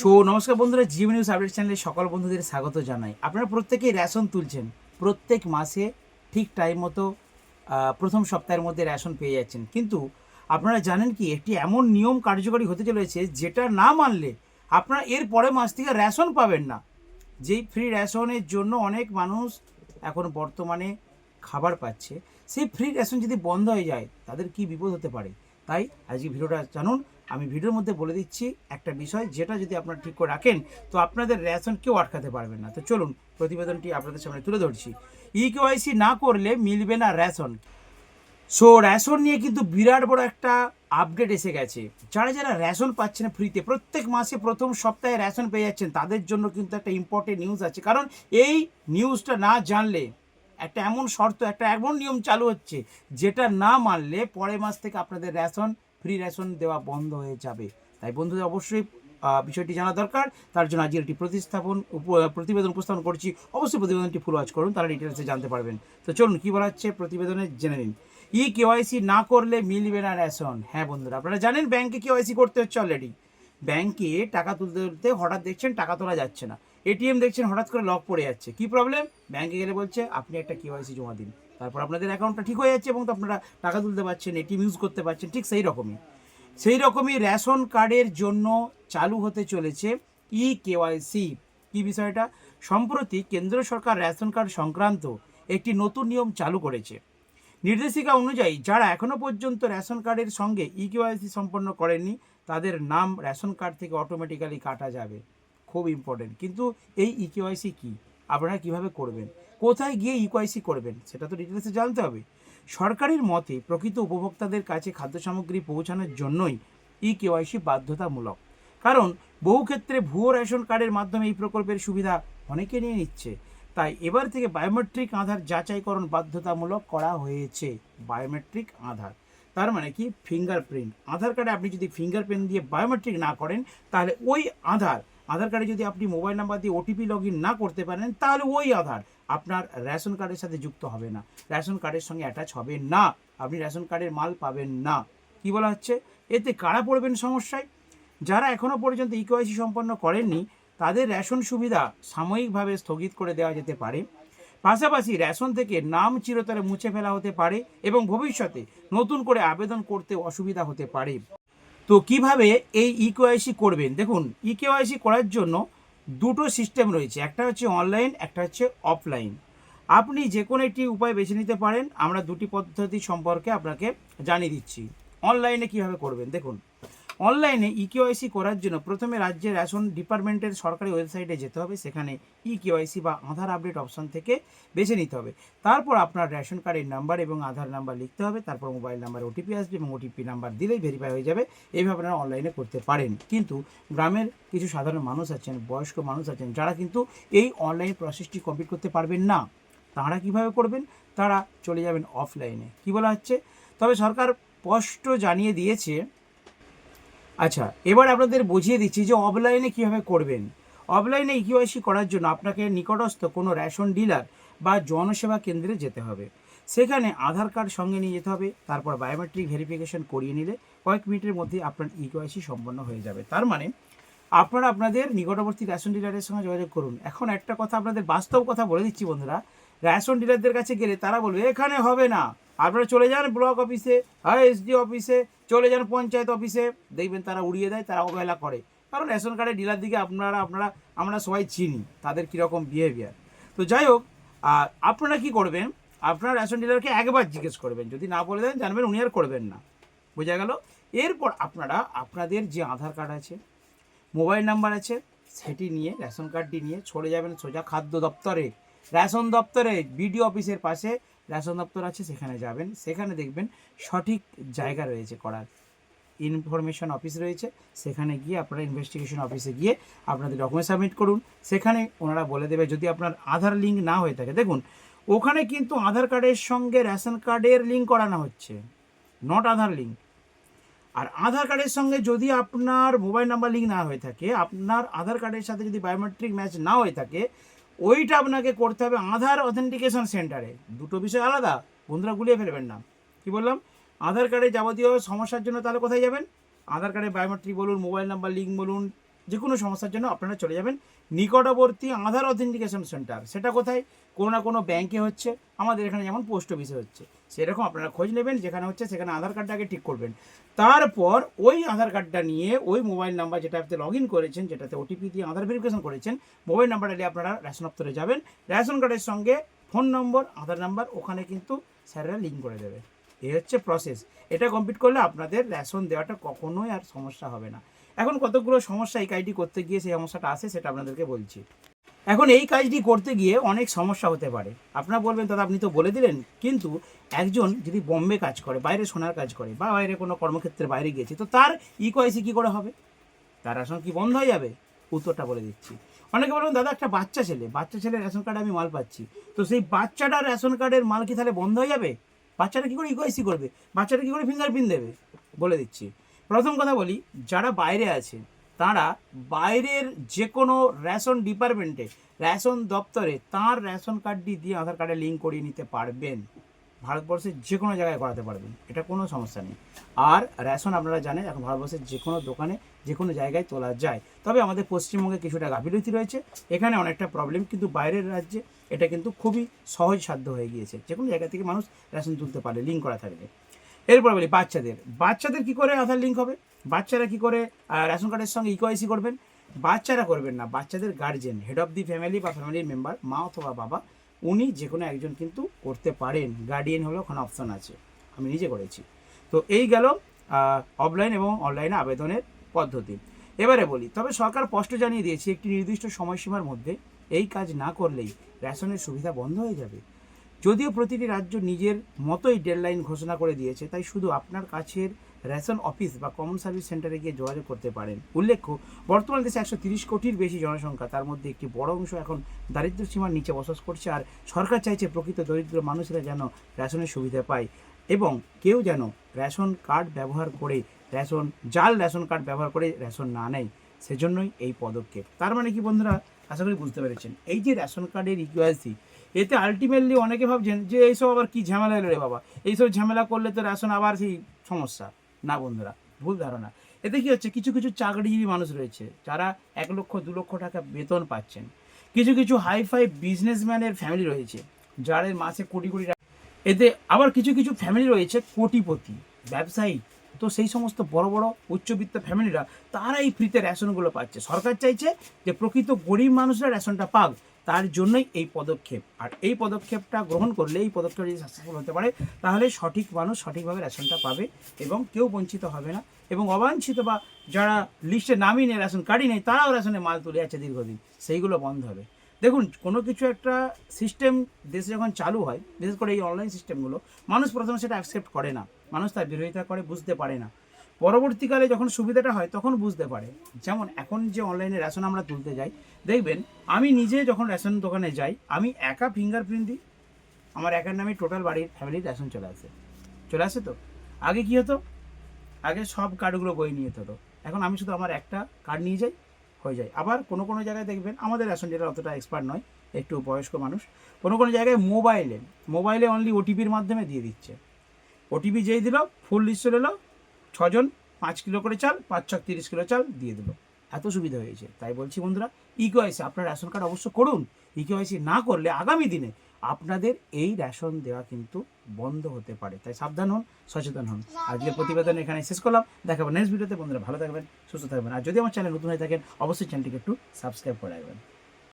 So, নমস্কার বন্ধুরা GM news update চ্যানেলে সকল বন্ধুদের স্বাগত জানাই। আপনারা প্রত্যেকেই রেশন তুলছেন। প্রত্যেক মাসে ঠিক টাইম মতো প্রথম সপ্তাহের মধ্যে রেশন পেয়ে যাচ্ছেন। কিন্তু আপনারা জানেন কি, একটি এমন নিয়ম কার্যকরী হতে চলেছে, যেটা না মানলে আপনারা এর পরের মাস থেকে রেশন পাবেন না। যেই ফ্রি রেশনের জন্য অনেক মানুষ এখন বর্তমানে খাবার পাচ্ছে, সেই ফ্রি রেশন যদি বন্ধ হয়ে যায়, তাদের কি বিপদ হতে পারে? তাই আজকে ভিডিওটা জানুন। আমি ভিডিওর মধ্যে বলে দিচ্ছি একটা বিষয়, যেটা যদি আপনারা ঠিক করে রাখেন, তো আপনাদের রেশন কেউ আটকাতে পারবেন না। তো চলুন, প্রতিবেদনটি আপনাদের সামনে তুলে ধরছি। ই কেওয়াইসি না করলে মিলবে না রেশন। সো রেশন নিয়ে কিন্তু বিরাট বড় একটা আপডেট এসে গেছে। যারা যারা রেশন পাচ্ছে না ফ্রিতে প্রত্যেক মাসে প্রথম সপ্তাহে রেশন পেয়ে যাচ্ছেন, তাদের জন্য কিন্তু একটা ইম্পর্টেন্ট নিউজ আছে। কারণ এই নিউজটা না জানলে, একটা এমন শর্ত, একটা এমন নিয়ম চালু হচ্ছে, যেটা না মানলে পরের মাস থেকে আপনাদের রেশন ফ্রি রেশন দেওয়া বন্ধ হয়ে যাবে। তাই বন্ধুদের অবশ্যই বিষয়টি জানা দরকার। তার জন্য আজকের একটি প্রতিস্থাপন প্রতিবেদন উপস্থাপন করছি। অবশ্যই প্রতিবেদনটি ফুল ওয়াচ করুন তারা ডিটেলসে জানতে পারবেন। তো চলুন, কী বলা হচ্ছে প্রতিবেদনে জেনে নিন। ই কেওয়াইসি না করলে মিলবে না রেশন। হ্যাঁ বন্ধুরা, আপনারা জানেন ব্যাংকে কেওয়াইসি করতে হচ্ছে অলরেডি ব্যাংকে টাকা তুলতে তুলতে হঠাৎ দেখছেন টাকা তোলা যাচ্ছে না। এটিএম দেখছেন হঠাৎ করে লক পড়ে যাচ্ছে। কি প্রবলেম ব্যাংকে গেলে বলছে, আপনি একটা কেওয়াইসি জমা দিন। তারপর আপনাদের অ্যাকাউন্টটা ঠিক হয়ে যাচ্ছে এবং তো আপনারা টাকা তুলতে পারছেন এটিএম ইউজ করতে পারছেন, ঠিক সেই রকমই। সেই রকমই রেশন কার্ডের জন্য চালু হতে চলেছে ই কেওয়াইসি কি বিষয়টা? সম্প্রতি কেন্দ্র সরকার রেশন কার্ড সংক্রান্ত একটি নতুন নিয়ম চালু করেছে। নির্দেশিকা অনুযায়ী যারা এখনও পর্যন্ত রেশন কার্ডের সঙ্গে ই কেওয়াইসি সম্পন্ন করেননি, তাদের নাম রেশন কার্ড থেকে অটোমেটিক্যালি কাটা যাবে। খুব ইম্পর্টেন্ট কিন্তু এই ই কেওয়াইসি কী? আপনারা কীভাবে করবেন? কোথায় গিয়ে ইকোয়াইসি করবেন? সেটা তো ডিটেলসে জানতে হবে। সরকারের মতে প্রকৃত উপভোক্তাদের কাছে খাদ্য সামগ্রী পৌঁছানোর জন্যই ই কেওয়াইসি বাধ্যতামূলক। কারণ বহু ক্ষেত্রে ভুয়ো রেশন কার্ডের মাধ্যমে এই প্রকল্পের সুবিধা অনেকে নিয়ে নিচ্ছে। তাই এবার থেকে বায়োমেট্রিক আধার যাচাইকরণ বাধ্যতামূলক করা হয়েছে। বায়োমেট্রিক আধার। তার মানে কি? ফিঙ্গারপ্রিন্ট আধার কার্ডে আপনি যদি ফিঙ্গারপ্রিন্ট দিয়ে বায়োমেট্রিক না করেন, তাহলে ওই আধার আধার কার্ডে যদি আপনি মোবাইল নাম্বার দিয়ে ওটিপি লগ না করতে পারেন, তাহলে ওই আধার আপনার রেশন কার্ডের সাথে যুক্ত হবে না। রেশন কার্ডের সঙ্গে অ্যাটাচ হবে না। আপনি রেশন কার্ডের মাল পাবেন না। কি বলা হচ্ছে? এতে কারা পড়বেন সমস্যায়? যারা এখনও পর্যন্ত ইকোয়াইসি সম্পন্ন করেননি, তাদের রেশন সুবিধা সাময়িকভাবে স্থগিত করে দেওয়া যেতে পারে। পাশাপাশি রেশন থেকে নাম চিরতরে মুছে ফেলা হতে পারে এবং ভবিষ্যতে নতুন করে আবেদন করতে অসুবিধা হতে পারে। তো কীভাবে এই ইকেওয়াইসি করবেন? দেখুন ইকেওয়াইসি করার জন্য দুটো সিস্টেম রয়েছে। একটা হচ্ছে অনলাইন একটা হচ্ছে অফলাইন আপনি যে কোনো একটি উপায় বেছে নিতে পারেন। আমরা দুটি পদ্ধতি সম্পর্কে আপনাকে জানিয়ে দিচ্ছি। অনলাইনে কীভাবে করবেন? দেখুন অনলাইনে ইকেওয়াইসি করার জন্য প্রথমে রাজ্যের রেশন ডিপার্টমেন্টের সরকারি ওয়েবসাইটে যেতে হবে, সেখানে ই কেওয়াইসি বা আধার আপডেট অপশন থেকে বেছে নিতে হবে। তারপর আপনার রেশন কার্ডের নাম্বার এবং আধার নাম্বার লিখতে হবে, তারপর মোবাইল নাম্বার ওটিপি আসবে এবং ওটিপি নাম্বার দিলেই ভেরিফাই হয়ে যাবে। এইভাবে আপনারা অনলাইনে করতে পারেন। কিন্তু গ্রামের কিছু সাধারণ মানুষ আছেন, বয়স্ক মানুষ আছেন, যারা কিন্তু এই অনলাইন প্রসেসটি কমপ্লিট করতে পারবেন না, তারা কীভাবে করবেন? তারা চলে যাবেন অফলাইনে কি বলা হচ্ছে? তবে সরকার স্পষ্ট জানিয়ে দিয়েছে আচ্ছা এবার আপনাদের বুঝিয়ে দিচ্ছি যে অফলাইনে কীভাবে করবেন। অফলাইনে ইকিওয়াইসি করার জন্য আপনাকে নিকটস্থ কোনো রেশন ডিলার বা জনসেবা কেন্দ্রে যেতে হবে। সেখানে আধার কার্ড সঙ্গে নিয়ে যেতে হবে, তারপর বায়োমেট্রিক ভেরিফিকেশন করিয়ে নিলে কয়েক মিনিটের মধ্যে আপনার ইকিওয়াইসি সম্পন্ন হয়ে যাবে। তার মানে আপনারা আপনাদের নিকটবর্তী রেশন ডিলারের সঙ্গে যোগাযোগ করুন। এখন একটা কথা আপনাদের বাস্তব কথা বলে দিচ্ছি বন্ধুরা। রেশন ডিলারদের কাছে গেলে তারা বলবে, এখানে হবে না। আপনারা চলে যান ব্লক অফিসে, হয়, এসডি অফিসে, চলে যান পঞ্চায়েত অফিসে, দেখবেন তারা উড়িয়ে দেয়, তারা অবহেলা করে। কারণ রেশন কার্ডের ডিলার দিকে আপনারা আপনারা, আমরা সবাই চিনি, তাদের কীরকম বিহেভিয়ার তো যাই হোক, আর আপনারা কি করবেন? আপনার রেশন ডিলারকে একবার জিজ্ঞেস করবেন, যদি না বলে দেন, জানবেন উনি আর করবেন না। বোঝা গেল? এরপর আপনারা, আপনাদের যে আধার কার্ড আছে, মোবাইল নাম্বার আছে, সেটি নিয়ে, রেশন কার্ডটি নিয়ে চলে যাবেন সোজা খাদ্য দপ্তরে। রেশন দপ্তরে, বিডিও অফিসের পাশে রেশন দপ্তর আছে, সেখানে যাবেন। সেখানে দেখবেন সঠিক জায়গা রয়েছে করার। ইনফরমেশন অফিস রয়েছে, সেখানে গিয়ে আপনারা ইনভেস্টিগেশন অফিসে গিয়ে আপনাদের ডকুমেন্ট সাবমিট করুন। সেখানে ওনারা বলে দেবে, যদি আপনার আধার লিঙ্ক না হয়ে থাকে। দেখুন, ওখানে কিন্তু আধার কার্ডের সঙ্গে রেশন কার্ডের লিঙ্ক করানো হচ্ছে নট আধার লিঙ্ক আর আধার কার্ডের সঙ্গে যদি আপনার মোবাইল নাম্বার লিঙ্ক না হয়ে থাকে, আপনার আধার কার্ডের সাথে যদি বায়োমেট্রিক ম্যাচ না হয়ে থাকে ওইটা আপনাকে করতে হবে আধার অথেন্টিকেশন সেন্টারে দুটো বিষয় আলাদা, বন্ধুরা গুলিয়ে ফেলবেন না। কি বললাম? আধার কার্ডে যাবতীয় সমস্যার জন্য তাহলে কোথায় যাবেন? আধার কার্ডে বায়োমেট্রিক বলুন মোবাইল নাম্বার লিঙ্ক বলুন যে কোনো সমস্যার জন্য আপনারা চলে যাবেন। নিকটবর্তী আধার অথেন্টিকেশন সেন্টার সেটা কোথায়? কোনো না কোনো ব্যাংকে হচ্ছে। আমাদের এখানে যেমন পোস্ট অফিসে হচ্ছে। সেরকম আপনারা খোঁজ নেবেন, যেখানে হচ্ছে সেখানে আধার কার্ডটাকে ঠিক করবেন। তারপর ওই আধার কার্ডটা নিয়ে ওই মোবাইল নাম্বার যেটাতে লগ ইন করেছেন, যেটাতে ওটিপি দিয়ে আধার ভেরিফিকেশন করেছেন মোবাইল নাম্বারটা নিয়ে আপনারা রেশন দপ্তরে যাবেন। রেশন কার্ডের সঙ্গে ফোন নম্বর আধার নাম্বার ওখানে কিন্তু স্যারেরা লিঙ্ক করে দেবে। এই হচ্ছে প্রসেস এটা কমপ্লিট করলে আপনাদের রেশন দেওয়াটা কখনোই আর সমস্যা হবে না। এখন কতগুলো সমস্যা এই কাজটি করতে গিয়ে সেই সমস্যাটা আসে সেটা আপনাদেরকে বলছি। এখন এই কাজটি করতে গিয়ে অনেক সমস্যা হতে পারে। আপনারা বলবেন, দাদা, আপনি তো বলে দিলেন। কিন্তু একজন যদি বম্বে কাজ করে, বাইরে সোনার কাজ করে, বা বাইরে কোনো কর্মক্ষেত্রে বাইরে গিয়েছে, তো তার ই কয়েসি কী করে হবে? তার রেশন কি বন্ধ হয়ে যাবে? উত্তরটা বলে দিচ্ছি। অনেকে বলবেন, দাদা, একটা বাচ্চা ছেলে বাচ্চা ছেলে রেশন কার্ডে আমি মাল পাচ্ছি। তো সেই বাচ্চাটার রেশন কার্ডের মাল কি তাহলে বন্ধ হয়ে যাবে? বাচ্চাটা কী করে ইকোয়াইসি করবে? বাচ্চাটা কী করে ফিঙ্গারপ্রিন্ট দেবে? বলে দিচ্ছি। প্রথম কথা বলি, যারা বাইরে আছে, তারা বাইরের যে কোনো রেশন ডিপার্টমেন্টে, রেশন দপ্তরে তার রেশন কার্ডটি দিয়ে আধার কার্ডে লিঙ্ক করিয়ে নিতে পারবেন। ভারতবর্ষের যে কোনো জায়গায় করাতে পারবেন, এটা কোনো সমস্যা নেই। আর রেশন আপনারা জানেন, এখন ভারতবর্ষের যে কোনো দোকানে যে কোনো জায়গায় তোলা যায়। তবে আমাদের পশ্চিমবঙ্গে কিছুটা গাফিলতি রয়েছে, এখানে অনেকটা প্রবলেম কিন্তু বাইরের রাজ্যে এটা কিন্তু খুবই সহজ সাধ্য হয়ে গিয়েছে। যে কোনো জায়গা থেকে মানুষ রেশন তুলতে পারে, লিঙ্ক করা থাকলে এরপর বলি বাচ্চাদের। বাচ্চাদের কি করে আধার লিঙ্ক হবে? বাচ্চারা কি করে রেশন কার্ডের সঙ্গে ইকোয়াইসি করবেন? বাচ্চারা করবেন না। বাচ্চাদের guardian head of the family বা ফ্যামিলির মেম্বার মা অথবা বাবা, উনি যে কোনো একজন কিন্তু করতে পারেন। গার্ডিয়ান হলেও ওখানে অপশন আছে। আমি নিজে করেছি। তো এই গেল অফলাইন এবং অনলাইনে আবেদনের পদ্ধতি। এবারে বলি, তবে সরকার স্পষ্ট জানিয়ে দিয়েছে, একটি নির্দিষ্ট সময়সীমার মধ্যে এই কাজ না করলেই রেশনের সুবিধা বন্ধ হয়ে যাবে। যদিও প্রতিটি রাজ্য নিজের মতোই ডেডলাইন ঘোষণা করে দিয়েছে, তাই শুধু আপনার কাছের রেশন অফিস বা কমন সার্ভিস সেন্টারে গিয়ে যোগাযোগ করতে পারেন। উল্লেখ্য, বর্তমান দেশে একশো তিরিশ কোটির বেশি জনসংখ্যা, তার মধ্যে একটি বড় অংশ এখন দারিদ্র্য সীমার নিচে বসবাস করছে, আর সরকার চাইছে প্রকৃত দরিদ্র মানুষেরা যেন রেশনের সুবিধা পায় এবং কেউ যেন রেশন কার্ড ব্যবহার করে রেশন, জাল রেশন কার্ড ব্যবহার করে রেশন না নেয়, সেজন্যই এই পদক্ষেপ। তার মানে কি বন্ধুরা? আশা করি বুঝতে পেরেছেন। এই যে রেশন কার্ডের ইকুয়ালিটি এতে আলটিমেটলি অনেকে ভাবছেন যে এইসব আবার কি ঝামেলা এলো রে বাবা? এইসব ঝামেলা করলে তো রেশন আবার সেই সমস্যা। না বন্ধুরা, ভুল ধারণা। এতে কি হচ্ছে? কিছু কিছু চাকরিজীবী মানুষ রয়েছে যারা এক লক্ষ, দু লক্ষ টাকা বেতন পাচ্ছেন। কিছু কিছু হাইফাই বিজনেসম্যানের ফ্যামিলি রয়েছে, যাদের মাসে কোটি কোটি টাকা এতে আবার কিছু কিছু ফ্যামিলি রয়েছে কোটিপতি, ব্যবসায়ী। তো সেই সমস্ত বড় বড় উচ্চবিত্ত ফ্যামিলিরা তারা এই ফ্রিতে রেশনগুলো পাচ্ছে। সরকার চাইছে যে প্রকৃত গরিব মানুষরা রেশনটা পাক। তার জন্যই এই পদক্ষেপ। আর এই পদক্ষেপটা গ্রহণ করলে এই পদক্ষেপ যদি সাকসেসফুল হতে পারে, তাহলে সঠিক মানুষ সঠিকভাবে রেশনটা পাবে এবং কেউ বঞ্চিত হবে না এবং অবাঞ্ছিত বা যারা লিস্টে নামই নেই রেশন কার্ডই নেই, তারাও রেশনে মাল তুলে আছে দীর্ঘদিন। সেইগুলো বন্ধ হবে। দেখুন, কোনো কিছু একটা সিস্টেম দেশে যখন চালু হয়, বিশেষ করে এই অনলাইন সিস্টেমগুলো মানুষ প্রথমে সেটা অ্যাকসেপ্ট করে না। মানুষ তার বিরোধিতা করে, বুঝতে পারে না। পরবর্তীকালে যখন সুবিধাটা হয়, তখন বুঝতে পারে। যেমন এখন যে অনলাইনে রেশন আমরা তুলতে যাই, দেখবেন আমি নিজে যখন রেশন দোকানে যাই, আমি একা ফিঙ্গারপ্রিন্ট দিই। আমার একার নামে টোটাল বাড়ির ফ্যামিলির রেশন চলে আসে। চলে আসে তো? আগে কি হতো? আগে সব কার্ডগুলো বই নিয়ে যেতে। হতো এখন আমি শুধু আমার একটা কার্ড নিয়ে যাই, হয়ে যায়। আবার কোনো কোনো জায়গায় দেখবেন, আমাদের রেশন যেটা অতটা এক্সপার্ট নয়, একটু বয়স্ক মানুষ, কোনো কোনো জায়গায় মোবাইলে মোবাইলে অনলি ওটিপির মাধ্যমে দিয়ে দিচ্ছে। ওটিপি যেই দিল ফুল লিস্ট চলে এলো ছজন, পাঁচ কিলো করে চাল, পাঁচ ছক তিরিশ কিলো চাল দিয়ে দিল। এত সুবিধা হয়েছে। তাই বলছি বন্ধুরা ইকোআইসি আপনার রেশন কার্ড অবশ্য করুন। ইকোআইসি না করলে আগামী দিনে আপনাদের এই রেশন দেওয়া কিন্তু বন্ধ হতে পারে। তাই সাবধান হন, সচেতন হন। আজকের প্রতিবেদন এখানে শেষ করলাম। দেখাবো নেক্সট ভিডিওতে বন্ধুরা ভালো থাকবেন, সুস্থ থাকবেন। আর যদি আমার চ্যানেল নতুন হয়ে থাকেন, অবশ্যই চ্যানেলটিকে একটু সাবস্ক্রাইব করে রাখবেন।